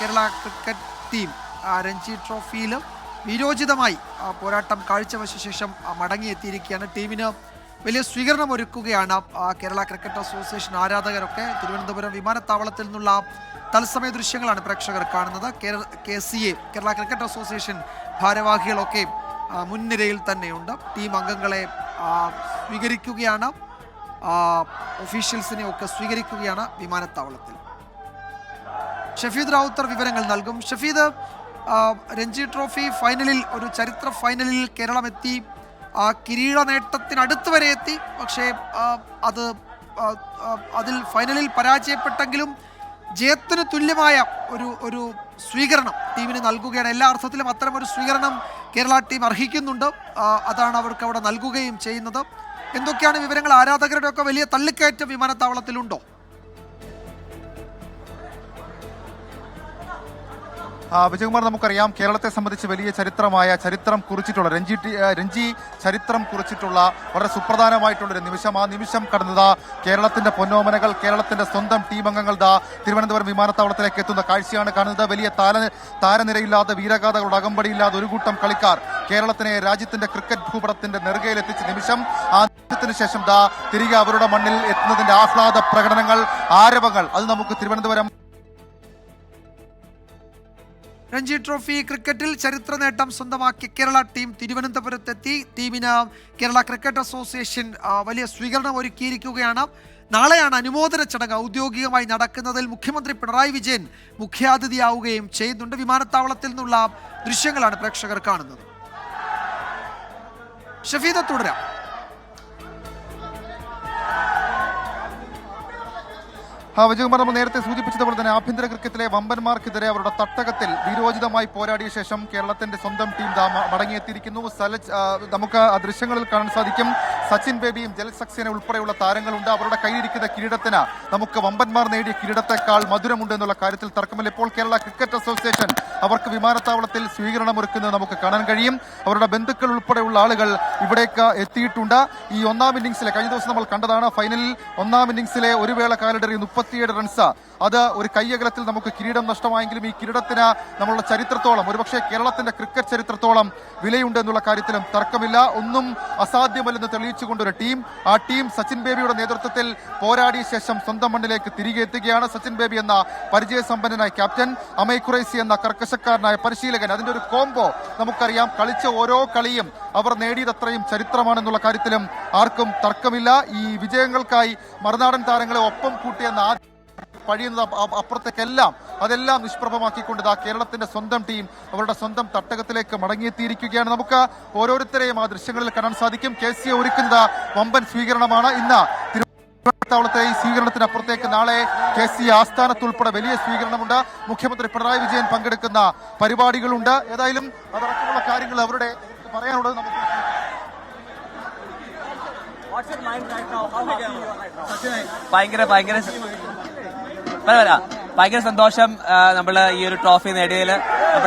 Kerala cricket team Ranji ട്രോഫിയിലും വിരോചിതമായി പോരാട്ടം കാഴ്ചവെച്ച ശേഷം മടങ്ങിയെത്തിയിരിക്കുകയാണ്. ടീമിന് വലിയ സ്വീകരണം ഒരുക്കുകയാണ് കേരള ക്രിക്കറ്റ് അസോസിയേഷൻ ആരാധകരൊക്കെ. തിരുവനന്തപുരം വിമാനത്താവളത്തിൽ നിന്നുള്ള തത്സമയ ദൃശ്യങ്ങളാണ് പ്രേക്ഷകർ കാണുന്നത്. K C A Kerala cricket association ഭാരവാഹികളൊക്കെ മുൻനിരയിൽ തന്നെയുണ്ട്. ടീം അംഗങ്ങളെ സ്വീകരിക്കുകയാണ്. ആ, ഒഫീഷ്യൽസിനെ ഒക്കെ സ്വീകരിക്കുകയാണ് വിമാനത്താവളത്തിൽ. ഷഫീദ് റാവുത്തർ വിവരങ്ങൾ നൽകും. ഷഫീദ് രഞ്ജി ട്രോഫി ഫൈനലിൽ ഒരു ചരിത്ര ഫൈനലിൽ കേരളം എത്തി ആ കിരീട നേട്ടത്തിനടുത്ത് വരെ എത്തി. പക്ഷേ അത് അതിൽ ഫൈനലിൽ പരാജയപ്പെട്ടെങ്കിലും ജയത്തിന് തുല്യമായ ഒരു ഒരു സ്വീകരണം ടീമിന് നൽകുകയാണ്. എല്ലാ അർത്ഥത്തിലും അത്തരം ഒരു സ്വീകരണം കേരള ടീം അർഹിക്കുന്നുണ്ട്. അതാണ് അവർക്ക് അവിടെ നൽകുകയും ചെയ്യുന്നത്. എന്തൊക്കെയാണ് വിവരങ്ങൾ? ആരാധകരുടെയൊക്കെ വലിയ തള്ളിക്കയറ്റം വിമാനത്താവളത്തിലുണ്ടോ? വിജയകുമാർ നമുക്കറിയാം കേരളത്തെ സംബന്ധിച്ച് വലിയ ചരിത്രമായ ചരിത്രം കുറിച്ചിട്ടുള്ള രഞ്ജി രഞ്ജി ചരിത്രം കുറിച്ചിട്ടുള്ള വളരെ സുപ്രധാനമായിട്ടുള്ള ഒരു നിമിഷം. ആ നിമിഷം കടന്നത് കേരളത്തിന്റെ പൊന്നോമനകൾ കേരളത്തിന്റെ സ്വന്തം ടീം അംഗങ്ങൾ ദാ തിരുവനന്തപുരം വിമാനത്താവളത്തിലേക്ക് എത്തുന്ന കാഴ്ചയാണ് കാണുന്നത്. വലിയ താര താരനിരയില്ലാതെ വീരഗാഥകളുടെ അകമ്പടിയില്ലാതെ ഒരു കൂട്ടം കളിക്കാർ കേരളത്തിനെ രാജ്യത്തിന്റെ ക്രിക്കറ്റ് ഭൂപടത്തിന്റെ നെറുകയിലെത്തിച്ച നിമിഷം ആ നിമിഷത്തിന് ശേഷം ദാ തിരികെ അവരുടെ മണ്ണിൽ എത്തുന്നതിന്റെ ആഹ്ലാദ പ്രകടനങ്ങൾ ആരവങ്ങൾ. അത് നമുക്ക് തിരുവനന്തപുരം രഞ്ജി ട്രോഫി ക്രിക്കറ്റിൽ ചരിത്ര നേട്ടം സ്വന്തമാക്കിയ കേരള ടീം തിരുവനന്തപുരത്തെത്തി. ടീമിന് കേരള ക്രിക്കറ്റ് അസോസിയേഷൻ വലിയ സ്വീകരണം ഒരുക്കിയിരിക്കുകയാണ്. നാളെയാണ് അനുമോദന ചടങ്ങ് ഔദ്യോഗികമായി നടക്കുന്നതിൽ മുഖ്യമന്ത്രി പിണറായി വിജയൻ മുഖ്യാതിഥിയാവുകയും ചെയ്യുന്നുണ്ട്. വിമാനത്താവളത്തിൽ നിന്നുള്ള ദൃശ്യങ്ങളാണ് പ്രേക്ഷകർ കാണുന്നത്. ഷഫീദ തുടരാം. വിജയകുമാർ നമ്മൾ നേരത്തെ സൂചിപ്പിച്ചതുപോലെ തന്നെ ആഭ്യന്തര ക്രിക്കറ്റിലെ വമ്പന്മാർക്കെതിരെ അവരുടെ തട്ടകത്തിൽ വീരോചിതമായി പോരാടിയ ശേഷം കേരളത്തിന്റെ സ്വന്തം ടീം മടങ്ങിയെത്തിയിരിക്കുന്നു. സലജ് നമുക്ക് ദൃശ്യങ്ങളിൽ കാണാൻ സാധിക്കും. സച്ചിൻ ബേബിയും ജലജ് സക്സേന ഉൾപ്പെടെയുള്ള താരങ്ങളുണ്ട്. അവരുടെ കയ്യിലിരിക്കുന്ന കിരീടത്തിന് നമുക്ക് വമ്പന്മാർ നേടിയ കിരീടത്തെക്കാൾ മധുരമുണ്ട് എന്നുള്ള കാര്യത്തിൽ തർക്കമില്ല. ഇപ്പോൾ കേരള ക്രിക്കറ്റ് അസോസിയേഷൻ അവർക്ക് വിമാനത്താവളത്തിൽ സ്വീകരണം ഒരുക്കുന്നത് നമുക്ക് കാണാൻ കഴിയും. അവരുടെ ബന്ധുക്കൾ ഉൾപ്പെടെയുള്ള ആളുകൾ ഇവിടേക്ക് എത്തിയിട്ടുണ്ട്. ഈ ഒന്നാം ഇന്നിംഗ്സിലെ കഴിഞ്ഞ ദിവസം നമ്മൾ കണ്ടതാണ്. ഫൈനലിൽ ഒന്നാം ഇന്നിംഗ്സിലെ ഒരു വേള കാലിടറി മുപ്പത്തിയേഴ് റൺസ് അത് ഒരു കയ്യകലത്തിൽ നമുക്ക് കിരീടം നഷ്ടമായെങ്കിലും ഈ കിരീടത്തിന് നമ്മളുടെ ചരിത്രത്തോളം ഒരുപക്ഷെ കേരളത്തിന്റെ ക്രിക്കറ്റ് ചരിത്രത്തോളം വിലയുണ്ട് എന്നുള്ള കാര്യത്തിലും തർക്കമില്ല. ഒന്നും അസാധ്യമല്ലെന്ന് തെളിയിച്ചുകൊണ്ട് ഒരു ടീം ആ ടീം സച്ചിൻ ബേബിയുടെ നേതൃത്വത്തിൽ പോരാടിയ ശേഷം സ്വന്തം മണ്ണിലേക്ക് തിരികെ എത്തുകയാണ് സച്ചിൻ ബേബി എന്ന പരിചയസമ്പന്നനായ ക്യാപ്റ്റൻ അമയ് ഖുറൈസി എന്ന കർക്കശക്കാരനായ പരിശീലകൻ. അതിന്റെ ഒരു കോംബോ നമുക്കറിയാം കളിച്ച ഓരോ കളിയും അവർ നേടിയതത്രയും ചരിത്രമാണെന്നുള്ള കാര്യത്തിലും ആർക്കും തർക്കമില്ല. ഈ വിജയങ്ങൾക്കായി മറുനാടൻ താരങ്ങളെ ഒപ്പം കൂട്ടിയെന്ന പഴിയുന്നത് അപ്പ- അപ്പ- അപ്പുറത്തേക്കെല്ലാം അതെല്ലാം നിഷ്പ്രഭമാക്കിക്കൊണ്ട് ഇതാ കേരളത്തിന്റെ സ്വന്തം ടീം അവരുടെ സ്വന്തം തട്ടകത്തിലേക്ക് മടങ്ങിയെത്തിയിരിക്കുകയാണ്. നമുക്ക് ഓരോരുത്തരെയും ആ ദൃശ്യങ്ങളിൽ കാണാൻ സാധിക്കും. കെ സി ഒരുക്കുന്നത് വമ്പൻ സ്വീകരണമാണ്. ഇന്ന് തിരുവനന്തപുരത്തെ ഈ സ്വീകരണത്തിനപ്പുറത്തേക്ക് നാളെ കെ സി ആസ്ഥാനത്തുൾപ്പെടെ വലിയ സ്വീകരണമുണ്ട്. മുഖ്യമന്ത്രി പിണറായി വിജയൻ പങ്കെടുക്കുന്ന പരിപാടികളുണ്ട്. ഏതായാലും അതടക്കമുള്ള കാര്യങ്ങൾ അവരുടെ പറയാനുള്ളത് നമുക്ക് ഭയങ്കര ഭയങ്കര പല ഭയങ്കര സന്തോഷം നമ്മൾ ഈ ഒരു ട്രോഫി നേടിയതിൽ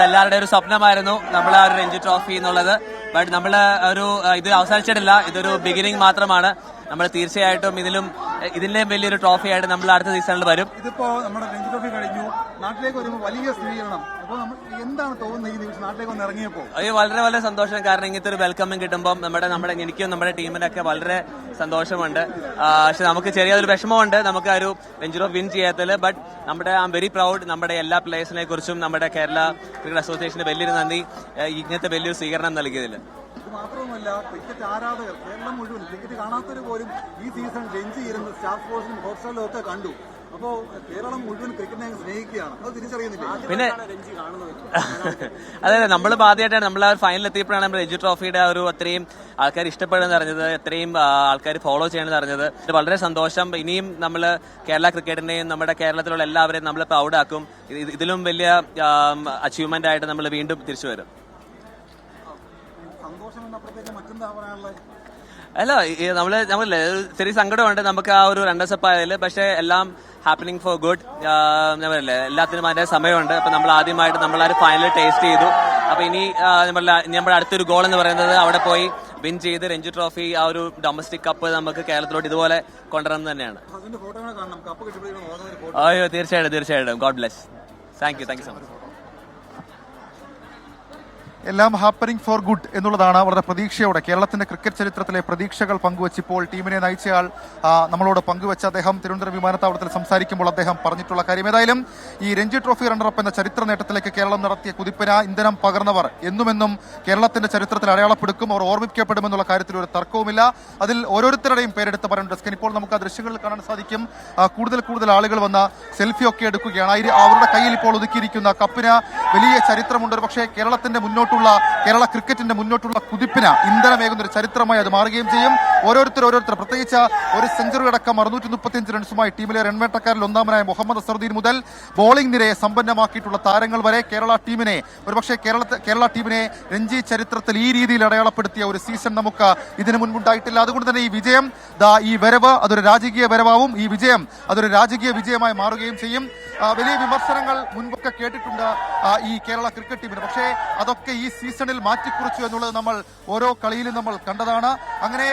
എല്ലാവരുടെ ഒരു സ്വപ്നമായിരുന്നു നമ്മൾ ആ ഒരു രഞ്ജി ട്രോഫി എന്നുള്ളത്. ബട്ട് നമ്മൾ ഒരു ഇത് അവസാനിച്ചിട്ടില്ല. ഇതൊരു ബിഗിനിങ് മാത്രമാണ്. നമ്മൾ തീർച്ചയായിട്ടും ഇതിലും ഇതിലേയും വലിയൊരു ട്രോഫി ആയിട്ട് നമ്മൾ അടുത്ത സീസണിൽ വരും. ഇതിപ്പോ നമ്മുടെ രഞ്ജി ട്രോഫി നാട്ടിലേക്ക് വരുമ്പോൾ വലിയ സ്ഥിരീകരണം അപ്പൊ നമ്മൾ എന്താണ് തോന്നുന്നത് ഈ നിമിഷം നാട്ടിലേക്ക് ഒന്ന് ഇറങ്ങിയപ്പോ? അത് വളരെ വളരെ സന്തോഷം. കാരണം ഇങ്ങനത്തെ ഒരു വെൽക്കമ്മിങ് കിട്ടുമ്പോൾ നമ്മുടെ നമ്മുടെ എനിക്കും നമ്മുടെ ടീമിനൊക്കെ വളരെ സന്തോഷമുണ്ട്. പക്ഷെ നമുക്ക് ചെറിയൊരു വിഷമമുണ്ട്. നമുക്ക് ആ ഒരു വെഞ്ചുറോ ഓഫ് വിൻ ചെയ്യാത്തതിൽ ബട്ട് നമ്മുടെ ഐ എം വെരി പ്രൗഡ് നമ്മുടെ എല്ലാ പ്ലേയേഴ്സിനെ കുറിച്ചും നമ്മുടെ കേരള ക്രിക്കറ്റ് അസോസിയേഷന് വലിയൊരു നന്ദി. ഇങ്ങനത്തെ വലിയൊരു സ്വീകരണം നൽകിയതിൽ മാത്രമല്ല ക്രിക്കറ്റ് ആരാധകർ കേരളം മുഴുവൻ ക്രിക്കറ്റ് കാണാത്തവർ പോലും ഈ സീസൺ രഞ്ജി ഇരുന്ന് സ്റ്റാർ ഫോഴ്സും ഹോട്ട്സ്റ്റാറിലും ഒക്കെ കണ്ടു. അപ്പോ കേരളം മുഴുവൻ ക്രിക്കറ്റിനെ സ്നേഹിക്കുകയാണ്. അത് തിരിച്ചറിയുന്നില്ല. പിന്നെ അതെ അതെ നമ്മൾ ആദ്യമായിട്ടാണ്. നമ്മൾ ആ ഫൈനൽ എത്തിയപ്പോഴാണ് നമ്മൾ രഞ്ജി ട്രോഫിയുടെ ആ ഒരു അത്രയും ആൾക്കാർ ഇഷ്ടപ്പെടുന്നത് അറിഞ്ഞത് എത്രയും ആൾക്കാർ ഫോളോ ചെയ്യണമെന്ന് അറിഞ്ഞത്. വളരെ സന്തോഷം. ഇനിയും നമ്മൾ കേരള ക്രിക്കറ്റിനെയും നമ്മുടെ കേരളത്തിലുള്ള എല്ലാവരെയും നമ്മൾ പ്രൗഡ് ആക്കും. ഇതിലും വലിയ അച്ചീവ്മെന്റ് ആയിട്ട് നമ്മൾ വീണ്ടും തിരിച്ചു വരും. സന്തോഷം എന്നപ്പുറത്തേക്ക് മറ്റെന്താ പറയാനുള്ളത്? അല്ല നമ്മൾ നമ്മൾ ചെറിയ സങ്കടമുണ്ട് നമുക്ക് ആ ഒരു റണ്ണേഴ്സപ്പ് ആയതിൽ പക്ഷെ എല്ലാം ഹാപ്പനിങ് ഫോർ ഗുഡ് ഞാൻ പറയില്ലേ എല്ലാത്തിനും അതിന്റെ സമയമുണ്ട്. അപ്പൊ നമ്മൾ ആദ്യമായിട്ട് നമ്മൾ ആ ഒരു ഫൈനൽ ടേസ്റ്റ് ചെയ്തു. അപ്പൊ ഇനി നമ്മുടെ അടുത്തൊരു ഗോൾ എന്ന് പറയുന്നത് അവിടെ പോയി വിൻ ചെയ്ത് രഞ്ജി ട്രോഫി ആ ഒരു ഡൊമസ്റ്റിക് കപ്പ് നമുക്ക് കേരളത്തിലോട്ട് ഇതുപോലെ കൊണ്ടുവരണം തന്നെയാണ്. അയ്യോ തീർച്ചയായിട്ടും തീർച്ചയായിട്ടും. God bless thank you thank you so much എല്ലാം ഹാപ്പനിങ് ഫോർ ഗുഡ് എന്നുള്ളതാണ് വളരെ പ്രതീക്ഷയോടെ. കേരളത്തിന്റെ ക്രിക്കറ്റ് ചരിത്രത്തിലെ പ്രതീക്ഷകൾ പങ്കുവച്ചിപ്പോൾ ടീമിനെ നയിച്ചയാൾ നമ്മളോട് പങ്കുവച്ച അദ്ദേഹം തിരുവനന്തപുരം വിമാനത്താവളത്തിൽ സംസാരിക്കുമ്പോൾ അദ്ദേഹം പറഞ്ഞിട്ടുള്ള കാര്യം ഏതായാലും ഈ രഞ്ജി ട്രോഫി റണ്ണറപ്പ് എന്ന ചരിത്ര നേട്ടത്തിലേക്ക് കേരളം നടത്തിയ കുതിപ്പന ഇന്ധനം പകർന്നവർ എന്നുമെന്നും കേരളത്തിന്റെ ചരിത്രത്തിൽ അടയാളപ്പെടുക്കും അവർ ഓർമ്മിക്കപ്പെടുമെന്നുള്ള കാര്യത്തിൽ ഒരു തർക്കവുമില്ല. അതിൽ ഓരോരുത്തരുടെയും പേരെടുത്ത് പറയുന്നുണ്ട് ഡെസ്കൻ ഇപ്പോൾ നമുക്ക് ആ ദൃശ്യങ്ങളിൽ കാണാൻ സാധിക്കും. കൂടുതൽ കൂടുതൽ ആളുകൾ വന്ന് സെൽഫി ഒക്കെ എടുക്കുകയാണ് അവരുടെ കയ്യിൽ ഇപ്പോൾ ഒതുക്കിയിരിക്കുന്ന കപ്പിന് വലിയ ചരിത്രമുണ്ട്. പക്ഷേ കേരളത്തിന്റെ മുന്നോട്ടുള്ള കേരള ക്രിക്കറ്റിന്റെ മുന്നോട്ടുള്ള കുതിപ്പിന് ഇന്ധനമേകുന്ന ഒരു ചരിത്രമായി അത് മാറുകയും ചെയ്യും. ഓരോരുത്തർ ഓരോരുത്തർ പ്രത്യേകിച്ച് ഒരു സെഞ്ചുറി അടക്കം അറുന്നൂറ്റി മുപ്പത്തിയഞ്ച് റൺസുമായി ടീമിലെ റൺവേട്ടക്കാരിൽ ഒന്നാമനായ മുഹമ്മദ് അസറുദ്ദീൻ മുതൽ ബോളിംഗ് നിരയെ സമ്പന്നമാക്കിയിട്ടുള്ള താരങ്ങൾ വരെ കേരള ടീമിനെ ഒരുപക്ഷെ കേരള കേരള ടീമിനെ രഞ്ജി ചരിത്രത്തിൽ ഈ രീതിയിൽ അടയാളപ്പെടുത്തിയ ഒരു സീസൺ നമുക്ക് ഇതിനു മുൻപുണ്ടായിട്ടില്ല. അതുകൊണ്ട് തന്നെ ഈ വിജയം ദാ ഈ വരവ് അതൊരു രാജകീയ വരവാവും. ഈ വിജയം അതൊരു രാജകീയ വിജയമായി മാറുകയും ചെയ്യും. വലിയ വിമർശനങ്ങൾ മുൻപൊക്കെ കേട്ടിട്ടുണ്ട് ഈ കേരള ക്രിക്കറ്റ് ടീമിന്. പക്ഷേ അതൊക്കെ ഈ സീസണിൽ മാറ്റിക്കുറിച്ചു എന്നുള്ളത് നമ്മൾ ഓരോ കളിയിലും നമ്മൾ കണ്ടതാണ്. അങ്ങനെ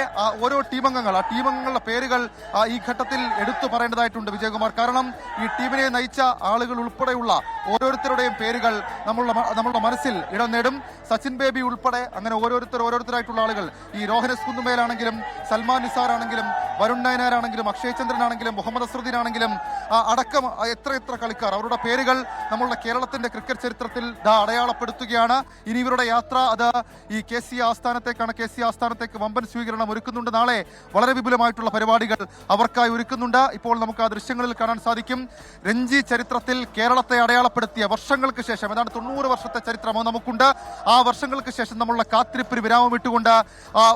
ഓരോ ടീമംഗങ്ങൾ ആ ടീമംഗങ്ങളുടെ പേരുകൾ ഈ ഘട്ടത്തിൽ എടുത്തു പറയേണ്ടതായിട്ടുണ്ട് വിജയകുമാർ. കാരണം ഈ ടീമിനെ നയിച്ച ആളുകൾ ഉൾപ്പെടെയുള്ള ഓരോരുത്തരുടെയും പേരുകൾ നമ്മളുടെ നമ്മളുടെ മനസ്സിൽ ഇടം നേടും. സച്ചിൻ ബേബി ഉൾപ്പെടെ അങ്ങനെ ഓരോരുത്തർ ഓരോരുത്തരായിട്ടുള്ള ആളുകൾ. ഈ രോഹനസ് കുന്നുമേലാണെങ്കിലും സൽമാൻ നിസാർ ആണെങ്കിലും വരുൺ നയനാരാണെങ്കിലും അക്ഷയ് ചന്ദ്രനാണെങ്കിലും മുഹമ്മദ് അസ്രുദ്ദീനാണെങ്കിലും അടക്കം എത്ര എത്ര കളിക്കാർ. അവരുടെ പേരുകൾ നമ്മളുടെ കേരളത്തിന്റെ ക്രിക്കറ്റ് ചരിത്രത്തിൽ അടയാളപ്പെടുത്തുകയാണ്. ഇനി ഇവരുടെ യാത്ര അത് ഈ കെ സി ആസ്ഥാനത്തേക്കാണ്. കെ സി ആസ്ഥാനത്തേക്ക് വമ്പൻ സ്വീകരണം ഒരുക്കുന്നുണ്ട്. നാളെ വളരെ വിപുലമായിട്ടുള്ള പരിപാടികൾ അവർക്കായി ഒരുക്കുന്നുണ്ട്. ഇപ്പോൾ നമുക്ക് ആ ദൃശ്യങ്ങളിൽ കാണാൻ സാധിക്കും. രഞ്ജി ചരിത്രത്തിൽ കേരളത്തെ അടയാളപ്പെടുത്തിയ വർഷങ്ങൾക്ക് ശേഷം ഏതാണ്ട് തൊണ്ണൂറ് വർഷത്തെ ചരിത്രം നമുക്കുണ്ട്. ആ വർഷങ്ങൾക്ക് ശേഷം നമ്മളുടെ കാത്തിരിപ്പിന് വിരാമം ഇട്ടുകൊണ്ട്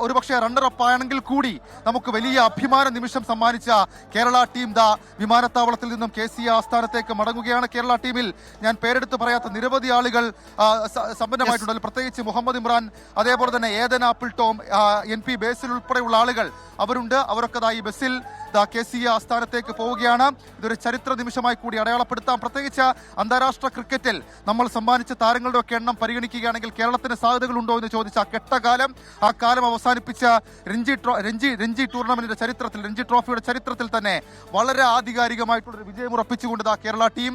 ഒരുപക്ഷെ റണ്ണർ അപ്പ് ആണെങ്കിൽ കൂടി നമുക്ക് വലിയ അഭിമാന നിമിഷം സമ്മാനിച്ച കേരള ടീം ദ വിമാനത്താവളത്തിൽ നിന്നും കെ സി ആസ്ഥാനത്തേക്ക് മടങ്ങുകയാണ് കേരള ടീമിൽ. ഞാൻ പേരെടുത്ത് പറയാത്ത നിരവധി ആളുകൾ സമ്പന്നമായിട്ടുണ്ട് പ്രത്യേകിച്ച് മുഹമ്മദ് ഇമ്രാൻ അതേപോലെ തന്നെ ഏതൻ ആപ്പിൾ ടോം എൻ പി ബേസിൽ ഉൾപ്പെടെയുള്ള ആളുകൾ അവരുണ്ട്. അവരൊക്കെ ഈ ബസ്സിൽ കെ സി ആസ്ഥാനത്തേക്ക് പോവുകയാണ്. ഇതൊരു ചരിത്ര നിമിഷമായി കൂടി അടയാളപ്പെടുത്താം. പ്രത്യേകിച്ച് അന്താരാഷ്ട്ര ക്രിക്കറ്റിൽ നമ്മൾ സമ്മാനിച്ച താരങ്ങളുടെ ഒക്കെ എണ്ണം പരിഗണിക്കുകയാണെങ്കിൽ കേരളത്തിന് സാധ്യതകളുണ്ടോ എന്ന് ചോദിച്ച ആ കെട്ടകാലം ആ കാലം അവസാനിപ്പിച്ച രഞ്ജി രഞ്ജി രഞ്ജി ടൂർണമെന്റിന്റെ ചരിത്രത്തിൽ രഞ്ജി ട്രോഫിയുടെ ചരിത്രത്തിൽ തന്നെ വളരെ ആധികാരികമായിട്ടുള്ള ഒരു വിജയം ഉറപ്പിച്ചുകൊണ്ട് കേരള ടീം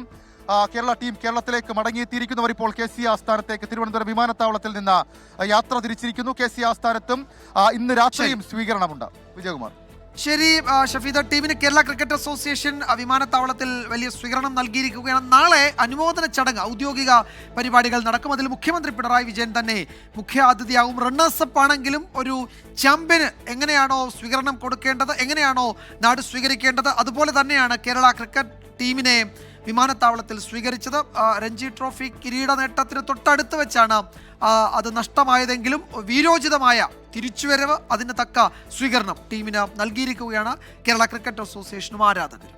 കേരള ടീം കേരളത്തിലേക്ക് മടങ്ങിയെത്തിയിരിക്കുന്നവർ ഇപ്പോൾ കെ സി ആസ്ഥാനത്തേക്ക് തിരുവനന്തപുരം വിമാനത്താവളത്തിൽ നിന്ന് യാത്ര തിരിച്ചിരിക്കുന്നു. കെ സി ആസ്ഥാനത്തും ഇന്ന് രാത്രിയും സ്വീകരണമുണ്ട്. വിജയകുമാർ. ശരി ഷഫീദ ടീമിന് കേരള ക്രിക്കറ്റ് അസോസിയേഷൻ വിമാനത്താവളത്തിൽ വലിയ സ്വീകരണം നൽകിയിരിക്കുകയാണ്. നാളെ അനുമോദന ചടങ്ങ് ഔദ്യോഗിക പരിപാടികൾ നടക്കും. അതിൽ മുഖ്യമന്ത്രി പിണറായി വിജയൻ തന്നെ മുഖ്യ അതിഥിയാകും റണ്ണേഴ്സപ്പ് ആണെങ്കിലും ഒരു ചാമ്പ്യന് എങ്ങനെയാണോ സ്വീകരണം കൊടുക്കേണ്ടത് എങ്ങനെയാണോ നാട് സ്വീകരിക്കേണ്ടത് അതുപോലെ തന്നെയാണ് കേരള ക്രിക്കറ്റ് ടീമിനെ വിമാനത്താവളത്തിൽ സ്വീകരിച്ചത്. രഞ്ജി ട്രോഫി കിരീട നേട്ടത്തിന് തൊട്ടടുത്ത് വെച്ചാണ് അത് നഷ്ടമായതെങ്കിലും വീരോചിതമായ തിരിച്ചുവരവ് അതിന് തക്ക സ്വീകരണം ടീമിന് നൽകിയിരിക്കുകയാണ് കേരള ക്രിക്കറ്റ് അസോസിയേഷനും ആരാധകരും.